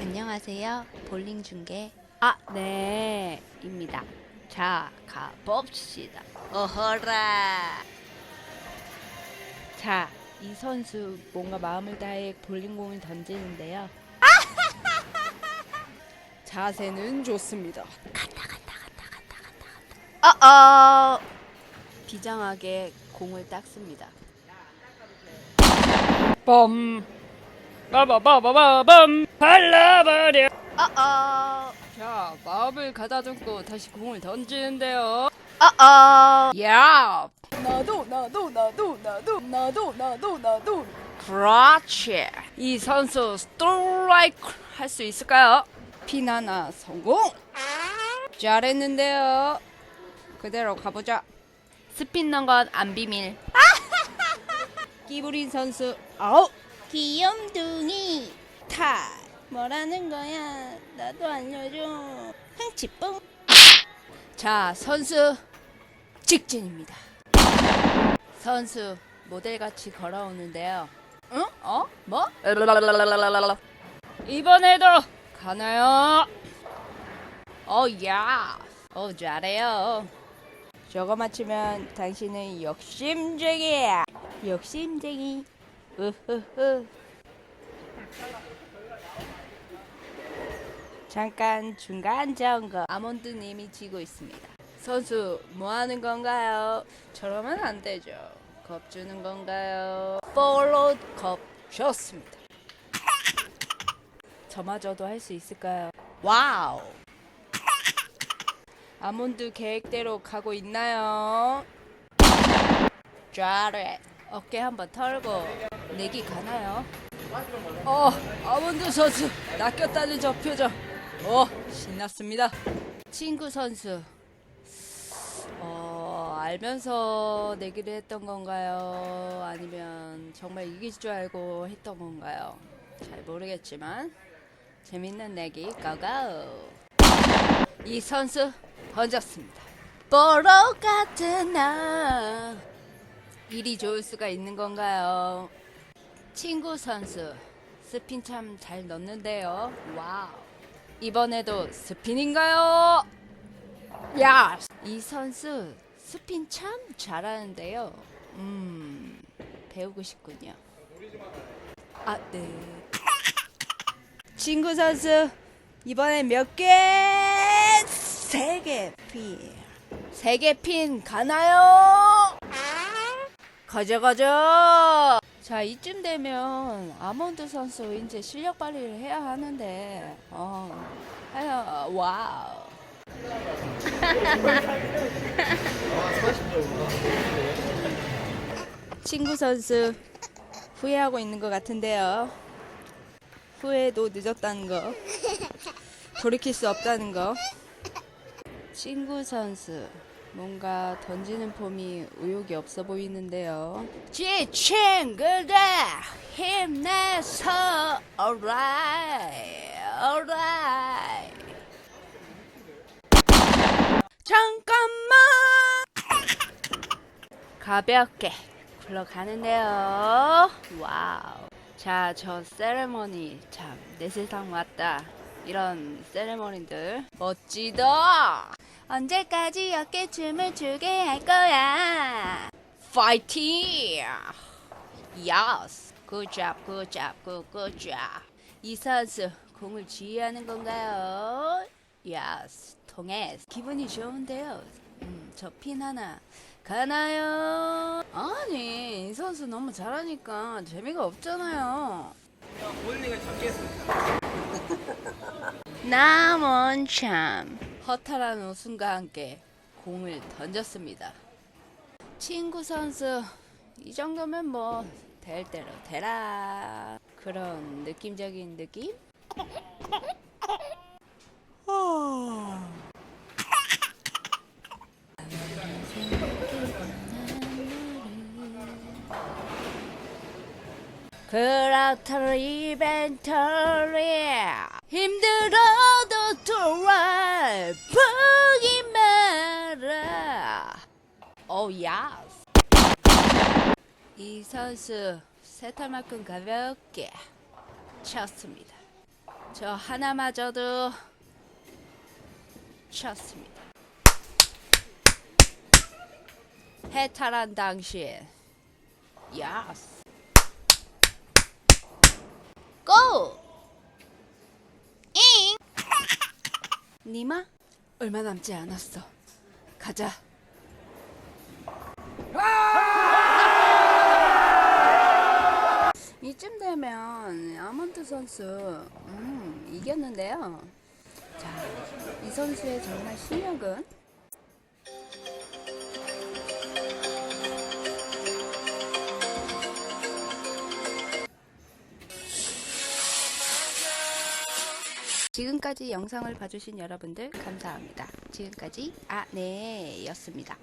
안녕하세요. 볼링 중계. 아, 네, 입니다. 자, 가봅시다. 어허라. 자, 이 선수 뭔가 마음을 다해 볼링공을 던지는데요. 자세는 좋습니다. 어어. 비장하게 공을 닦습니다. 빰. 빠바바바밤 발라버려. 어어. 자, 마음을 가다듬고 다시 공을 던지는데요. 어어. 야! 나도 나도 나도 나도 나도 나도 나도 그렇지 이 선수 스트라이크 할 수 있을까요? 핀 하나 성공 잘했는데요 그대로 가보자 스핀 넣은 건 안 비밀 끼부린 선수 아웃 귀염둥이. 타 뭐라는 거야 나도 알려줘 흥치뿡. 자, 선수 직진입니다. 선수 모델같이 걸어오는데요. 응? 어? 뭐? 이번에도 가나요? 어, 야. 어, 잘해요. 저거 맞추면 당신은 욕심쟁이야. 욕심쟁이. 으흐흐. 잠깐 중간 점검. 아몬드님이 지고 있습니다. 선수 뭐 하는 건가요? 저러면 안 되죠. 겁 주는 건가요? 볼로 겁 줬습니다. 저마저도 할 수 있을까요? 와우. 아몬드 계획대로 가고 있나요? 잘해. 어깨 한번 털고 내기 가나요? 어, 아몬드 선수 낚였다는 저 표정. 어, 신났습니다. 친구 선수. 어, 알면서 내기를 했던 건가요? 아니면 정말 이길 줄 알고 했던 건가요? 잘 모르겠지만 재밌는 내기 고고. 이 선수 던졌습니다. 보러 같은 나 일이 좋을 수가 있는 건가요? 친구 선수 스핀 참 잘 넣는데요. 와우. 이번에도 스핀인가요? 야, 이 선수 스핀 참 잘하는데요. 음, 배우고 싶군요. 아, 네. 친구 선수 이번엔 몇 개? 세 개 핀. 세 개 핀 가나요? 가져 가져. 자 이쯤 되면 아몬드 선수 이제 실력 발휘를 해야 하는데 어 해요 와우. 친구 선수 후회하고 있는 것 같은데요. 후회도 늦었다는 거. 돌이킬 수 없다는 거. 친구 선수 뭔가 던지는 폼이 의욕이 없어 보이는데요. 지친구들 힘내서 alright alright 잠깐만 가볍게 굴러가는데요. 와우. 자, 저 세레머니 참 내 세상 왔다. 이런 세레머니들 멋지다. 언제까지 어깨춤을 추게 할 거야? 파이팅! 야스! 굿잡, 굿잡, 굿, 굿잡. 이 선수 공을 지휘하는 건가요? 야스, 통해. 기분이 좋은데요. 음, 저핀 하나 가나요? 아니, 이 선수 너무 잘하니까 재미가 없잖아요. 남원 참 허탈한 웃음과 함께 공을 던졌습니다. 친구 선수 이 정도면 뭐 될 대로 되라 그런 느낌적인 느낌? 그렇다 이벤터리 힘들어도 돌아 포기 마라 오 야스 이 선수 세타만큼 가볍게 쳤습니다 저 하나마저도 쳤습니다. 해탈한 당신. 야스. 고! 잉! 니마? 얼마 남지 않았어. 가자. 이쯤 되면 아몬드 선수 음, 이겼는데요. 자, 이 선수의 정말 실력은 지금까지 영상을 봐주신 여러분들 감사합니다. 지금까지 아네였습니다.